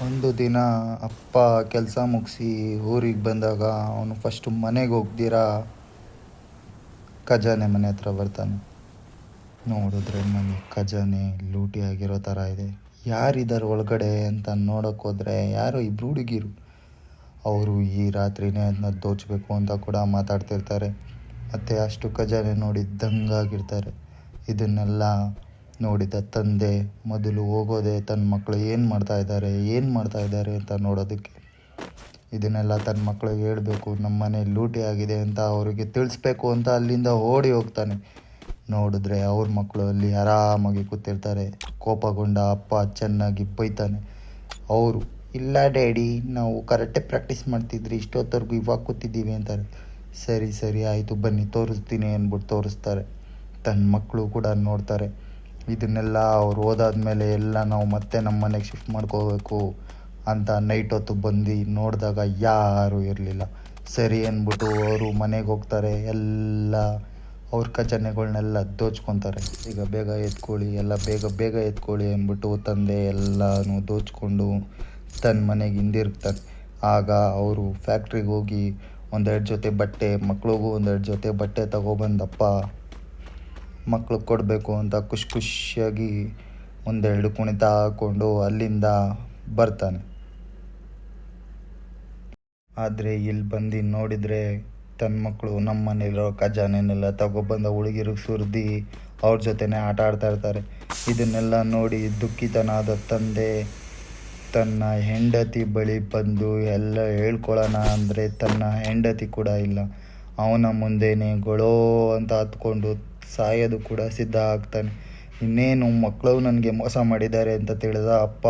ಒಂದು ದಿನ ಅಪ್ಪ ಕೆಲಸ ಮುಗಿಸಿ ಊರಿಗೆ ಬಂದಾಗ ಅವನು ಫಸ್ಟು ಮನೆಗೆ ಹೋಗ್ದಿರ ಖಜಾನೆ ಮನೆ ಹತ್ರ ಬರ್ತಾನೆ. ನೋಡಿದ್ರೆ ಮನೆ ಖಜಾನೆ ಲೂಟಿ ಆಗಿರೋ ಥರ ಇದೆ. ಯಾರಿದ್ದಾರೆ ಒಳಗಡೆ ಅಂತ ನೋಡೋಕೆ ಹೋದರೆ ಯಾರೋ ಇಬ್ಬರು ಹುಡುಗಿರು. ಅವರು ಈ ರಾತ್ರಿನೇ ಅದನ್ನ ದೋಚಬೇಕು ಅಂತ ಕೂಡ ಮಾತಾಡ್ತಿರ್ತಾರೆ. ಮತ್ತು ಅಷ್ಟು ಖಜಾನೆ ನೋಡಿ ದಂಗಾಗಿರ್ತಾರೆ. ಇದನ್ನೆಲ್ಲ ನೋಡಿದ ತಂದೆ, ಮೊದಲು ಹೋಗೋದೆ ತನ್ನ ಮಕ್ಕಳು ಏನು ಮಾಡ್ತಾ ಇದ್ದಾರೆ, ಏನು ಮಾಡ್ತಾ ಇದ್ದಾರೆ ಅಂತ ನೋಡೋದಕ್ಕೆ. ಇದನ್ನೆಲ್ಲ ತನ್ನ ಮಕ್ಕಳಿಗೆ ಹೇಳಬೇಕು ನಮ್ಮ ಮನೆ ಲೂಟಿ ಆಗಿದೆ ಅಂತ ಅವರಿಗೆ ತಿಳಿಸ್ಬೇಕು ಅಂತ ಅಲ್ಲಿಂದ ಓಡಿ ಹೋಗ್ತಾನೆ. ನೋಡಿದ್ರೆ ಅವ್ರ ಮಕ್ಕಳು ಅಲ್ಲಿ ಆರಾಮಾಗಿ ಕೂತಿರ್ತಾರೆ. ಕೋಪಗೊಂಡ ಅಪ್ಪ ಚೆನ್ನಾಗಿ ಬೈತಾನೆ. ಅವರು, ಇಲ್ಲ ಡ್ಯಾಡಿ, ನಾವು ಕರೆಕ್ಟೇ ಪ್ರಾಕ್ಟೀಸ್ ಮಾಡ್ತಿದ್ರಿ ಇಷ್ಟೊತ್ತವರೆಗೂ ಇವಾಗ ಕೂತಿದ್ದೀವಿ ಅಂತಾರೆ. ಸರಿ ಸರಿ, ಆಯಿತು, ಬನ್ನಿ, ತೋರಿಸ್ತೀನಿ ಅಂದ್ಬಿಟ್ಟು ತೋರಿಸ್ತಾರೆ. ತನ್ನ ಮಕ್ಕಳು ಕೂಡ ನೋಡ್ತಾರೆ. ಇದನ್ನೆಲ್ಲ ಅವ್ರು ಓದಾದ್ಮೇಲೆ ಎಲ್ಲ ನಾವು ಮತ್ತೆ ನಮ್ಮ ಮನೆಗೆ ಶಿಫ್ಟ್ ಮಾಡ್ಕೋಬೇಕು ಅಂತ ನೈಟ್ ಹೊತ್ತು ಬಂದು ನೋಡಿದಾಗ ಯಾರೂ ಇರಲಿಲ್ಲ. ಸರಿ ಅಂದ್ಬಿಟ್ಟು ಅವರು ಮನೆಗೆ ಹೋಗ್ತಾರೆ, ಎಲ್ಲ ಅವ್ರ ಖಜಾನೆಗಳನ್ನೆಲ್ಲ ದೋಚ್ಕೊತಾರೆ. ಈಗ ಬೇಗ ಎತ್ಕೊಳ್ಳಿ ಎಲ್ಲ ಬೇಗ ಬೇಗ ಎತ್ಕೊಳ್ಳಿ ಅಂದ್ಬಿಟ್ಟು ತಂದೆ ಎಲ್ಲನೂ ದೋಚ್ಕೊಂಡು ತನ್ನ ಮನೆಗೆ ಹಿಂದಿರುಗ್ತಾನೆ ಆಗ ಅವರು ಫ್ಯಾಕ್ಟ್ರಿಗೆ ಹೋಗಿ ಒಂದೆರಡು ಜೊತೆ ಬಟ್ಟೆ, ಮಕ್ಳಿಗೂ ಒಂದೆರಡು ಜೊತೆ ಬಟ್ಟೆ ತಗೊಬಂದಪ್ಪ. ಮಕ್ಳಿಗೆ ಕೊಡಬೇಕು ಅಂತ ಖುಷಿ ಖುಷಿಯಾಗಿ ಒಂದೆರಡು ಕುಣಿತ ಹಾಕ್ಕೊಂಡು ಅಲ್ಲಿಂದ ಬರ್ತಾನೆ. ಆದರೆ ಇಲ್ಲಿ ಬಂದು ನೋಡಿದರೆ ತನ್ನ ಮಕ್ಕಳು ನಮ್ಮ ಮನೇಲಿರೋ ಖಜಾನೆನೆಲ್ಲ ತಗೊಬಂದ ಹುಡುಗಿರಿಗೆ ಸುರಿದು ಅವ್ರ ಜೊತೆನೇ ಆಟ ಆಡ್ತಾ ಇರ್ತಾರೆ. ಇದನ್ನೆಲ್ಲ ನೋಡಿ ದುಃಖಿತನಾದ ತಂದೆ ತನ್ನ ಹೆಂಡತಿ ಬಳಿ ಬಂದು ಎಲ್ಲ ಹೇಳ್ಕೊಳ್ಳೋಣ ಅಂದರೆ ತನ್ನ ಹೆಂಡತಿ ಕೂಡ ಇಲ್ಲ. ಅವನ ಮುಂದೆನೇ ಗೊಳೋ ಅಂತ ಹತ್ಕೊಂಡು ಸಾಯೋದು ಕೂಡ ಸಿದ್ಧ ಆಗ್ತಾನೆ. ಇನ್ನೇನು ಮಕ್ಕಳು ನನಗೆ ಮೋಸ ಮಾಡಿದ್ದಾರೆ ಅಂತ ತಿಳಿದ ಅಪ್ಪ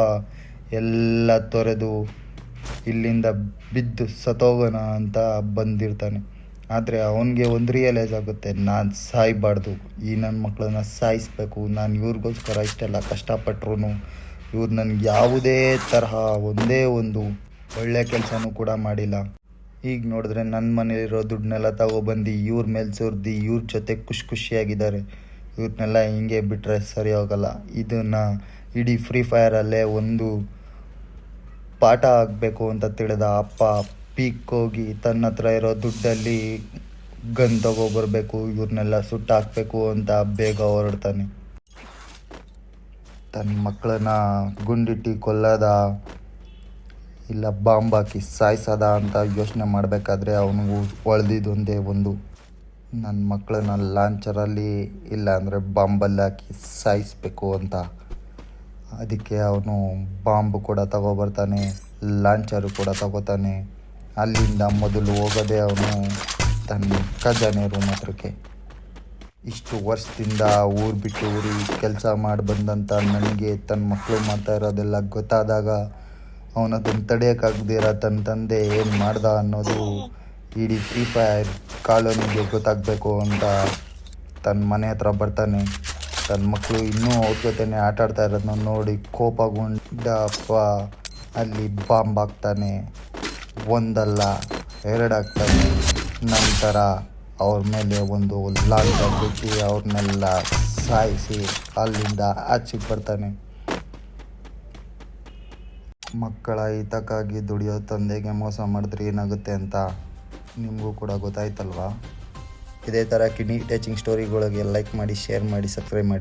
ಎಲ್ಲ ತೊರೆದು ಇಲ್ಲಿಂದ ಬಿದ್ದು ಸತ್ತೋಗೋಣ ಅಂತ ಬಂದಿರ್ತಾನೆ. ಆದರೆ ಅವನಿಗೆ ಒಂದು ರಿಯಲೈಸ್ ಆಗುತ್ತೆ, ನಾನು ಸಾಯಬಾರ್ದು. ಈ ನನ್ನ ಮಕ್ಕಳನ್ನ ಸಾಯಿಸ್ಬೇಕು. ನಾನು ಇವ್ರಿಗೋಸ್ಕರ ಇಷ್ಟೆಲ್ಲ ಕಷ್ಟಪಟ್ರು ಇವ್ರು ನನಗೆ ಯಾವುದೇ ತರಹ ಒಂದೇ ಒಂದು ಒಳ್ಳೆಯ ಕೆಲಸನೂ ಕೂಡ ಮಾಡಿಲ್ಲ. ಈಗ ನೋಡಿದ್ರೆ ನನ್ನ ಮನೇಲಿರೋ ದುಡ್ಡನ್ನೆಲ್ಲ ತಗೊಬಂದು ಇವ್ರ ಮೇಲೆ ಸುರಿದು ಇವ್ರ ಜೊತೆ ಖುಷಿ ಖುಷಿಯಾಗಿದ್ದಾರೆ. ಇವ್ರನ್ನೆಲ್ಲ ಹಿಂಗೆ ಬಿಟ್ಟರೆ ಸರಿ ಹೋಗಲ್ಲ. ಇದನ್ನು ಇಡೀ ಫ್ರೀ ಫೈರಲ್ಲೇ ಒಂದು ಪಾಠ ಆಗಬೇಕು ಅಂತ ತಿಳಿದ ಅಪ್ಪ ಪೀಕ್ ಹೋಗಿ ತನ್ನ ಹತ್ರ ಇರೋ ದುಡ್ಡಲ್ಲಿ ಗನ್ ತಗೊಬರ್ಬೇಕು ಇವ್ರನ್ನೆಲ್ಲ ಸುಟ್ಟು ಹಾಕಬೇಕು ಅಂತ ಬೇಗ ಹೊರಡ್ತಾನೆ. ತನ್ನ ಮಕ್ಕಳನ್ನ ಗುಂಡಿಟ್ಟು ಕೊಲ್ಲದ ಇಲ್ಲ ಬಾಂಬ್ ಹಾಕಿ ಸಾಯಿಸದ ಅಂತ ಯೋಚನೆ ಮಾಡಬೇಕಾದ್ರೆ ಅವನಿಗೂ ಒಳ್ದಿದ್ದೊಂದೇ ಒಂದು. ನನ್ನ ಮಕ್ಕಳನ್ನ ಲಾಂಚರಲ್ಲಿ ಇಲ್ಲ ಅಂದರೆ ಬಾಂಬಲ್ಲಿ ಹಾಕಿ ಸಾಯಿಸ್ಬೇಕು ಅಂತ. ಅದಕ್ಕೆ ಅವನು ಬಾಂಬ್ ಕೂಡ ತಗೊಬರ್ತಾನೆ ಲಾಂಚರು ಕೂಡ ತಗೋತಾನೆ. ಅಲ್ಲಿಂದ ಮೊದಲು ಹೋಗೋದೇ ಅವನು ತನ್ನ ಖಜಾನೆ ರೂಮ್ ಹತ್ರಕ್ಕೆ. ಇಷ್ಟು ವರ್ಷದಿಂದ ಊರು ಬಿಟ್ಟು ಊರಿಗೆ ಕೆಲಸ ಮಾಡಿ ಬಂದಂಥ ನನಗೆ ತನ್ನ ಮಕ್ಕಳು ಮಾಡ್ತಾ ಇರೋದೆಲ್ಲ ಗೊತ್ತಾದಾಗ ಅವನದನ್ನು ತಡೆಯೋಕ್ಕಾಗದಿರ ತನ್ನ ತಂದೆ ಏನು ಮಾಡ್ದ ಅನ್ನೋದು ಇಡೀ ಫ್ರೀ ಫೈರ್ ಕಾಲೋನಿಗೆ ಗೊತ್ತಾಗಬೇಕು ಅಂತ ತನ್ನ ಮನೆ ಹತ್ರ ಬರ್ತಾನೆ. ತನ್ನ ಮಕ್ಕಳು ಇನ್ನೂ ಅವ್ರ ಜೊತೆನೇ ಆಟ ಆಡ್ತಾ ಇರೋದನ್ನ ನೋಡಿ ಕೋಪಗೊಂಡ ಅಪ್ಪ ಅಲ್ಲಿ ಬಾಂಬ್ ಹಾಕ್ತಾನೆ. ಒಂದಲ್ಲ, ಎರಡು ಹಾಕ್ತಾನೆ. ನಂತರ ಅವ್ರ ಮೇಲೆ ಒಂದು ಲಾಂಗ್ ಬಿಟ್ಟು ಅವ್ರನ್ನೆಲ್ಲ ಸಾಯಿಸಿ ಅಲ್ಲಿಂದ ಆಚೆಗೆ ಬರ್ತಾನೆ. ಮಕ್ಕಳ ಹಿತಕ್ಕಾಗಿ ದುಡಿಯೋ ತಂದೆಗೆ ಮೋಸ ಮಾಡಿದ್ರೆ ಏನಾಗುತ್ತೆ ಅಂತ ನಿಮಗೂ ಕೂಡ ಗೊತ್ತಾಯ್ತಲ್ವಾ? ಇದೇ ಥರ ಕಿಡ್ನಿ ಟಚಿಂಗ್ ಸ್ಟೋರಿಗಳಿಗೆ ಲೈಕ್ ಮಾಡಿ ಶೇರ್ ಮಾಡಿ ಸಬ್ಸ್ಕ್ರೈಬ್ ಮಾಡಿ.